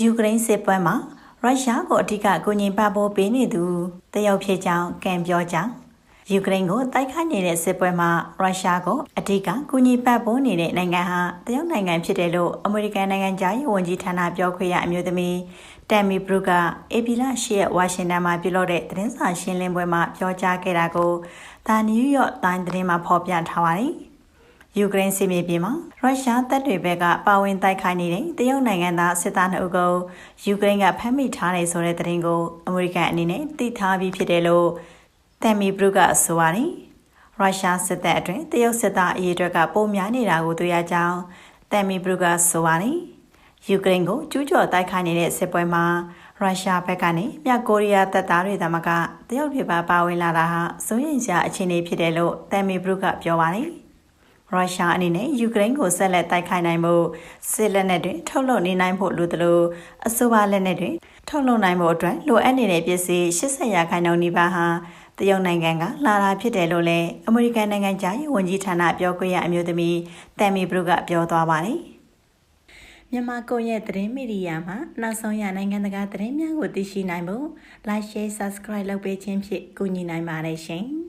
ယူကရိန်းစစ်ပွဲမှာရုရှားကိုအထူးကကူညီပံ့ပိုးပေးနေသူတရုတ်ဖြစ်ကြောင်းကံပြောကြောင်းယူကရိန်းကိုတိုက်ခိုက်နေတဲ့စစ်ပွဲမှာရုရှားကိုအထူးကကူညီပံ့ပိုးနေတဲ့နိုင်ငံဟာတရုတ်နိုင်ငံဖြစ်တယ်လို့အမေရိကန်နိုင်ငံသားရေးဝန်ကြီးဌာနပြောခွင့်ရအမျိုးသမီးတမ်မီဘရုကအေပီလာရှိရဲ့ဝါရှင်တန်မှာပြုလုပ်တဲ့သတင်းစာရှင်းလင်းပွဲမှာပြောကြားခဲ့တာကိုဒါနယူးယောက်တိုင်းသတင်းမှာဖော်ပြထားပါတယ်။ ယူကရိန်းစစ်မြေပြင်မှာရုရှားတပ်တွေဘက်ကပါဝင်တိုက်ခိုက်နေတဲ့တရုတ်နိုင်ငံသားစစ်သား2ဦးကိုယူကရိန်းကဖမ်းမိထားတယ်ဆိုတဲ့သတင်းကိုအမေရိကန်အနေနဲ့သိထားပြီးဖြစ်တယ်လို့တမ်မီဘရုကဆိုပါတယ်။ရုရှားစစ်တပ်အတွင်းတရုတ်စစ်သားအရေးအတွက်ကပုံများနေတာကိုတွေ့ရကြောင်းတမ်မီဘရုကဆိုပါတယ်။ယူကရိန်းကိုကျူးကျော်တိုက်ခိုက်နေတဲ့စစ်ပွဲမှာရုရှားဘက်ကနေမြောက်ကိုရီးယားတပ်သားတွေတမကတရုတ်ပြည်ပါပါဝင်လာတာဟာစိုးရိမ်စရာအခြေအနေဖြစ်တယ်လို့တမ်မီဘရုကပြောပါတယ်။ ရုရှားအနေနဲ့ယူကရိန်းကိုဆက်လက်တိုက်ခိုက်နိုင်မှုစစ်လက်နက်တွေထုတ်လုပ်နေနိုင်ဖို့လိုသလိုအဆိုပါလက်နက်တွေထုတ်လုပ်နိုင်ဖို့အတွက်လိုအပ်နေတဲ့ပစ္စည်း80ရာခိုင်နှုန်းနီးပါးဟာတရုတ်နိုင်ငံကလာတာဖြစ်တယ်လို့လည်းအမေရိကန်နိုင်ငံသားရေးဝန်ကြီးဌာနပြောခွင့်ရအမျိုးသမီးတမ်မီဘရုကပြောသွားပါတယ်မြန်မာကွန်ရက်သတင်းမီဒီယာမှာနောက်ဆုံးရနိုင်ငံတကာသတင်းများကိုသိရှိနိုင်ဖို့ Like Share Subscribe လုပ်ပေးခြင်းဖြင့်ကူညီနိုင်ပါတယ်ရှင်။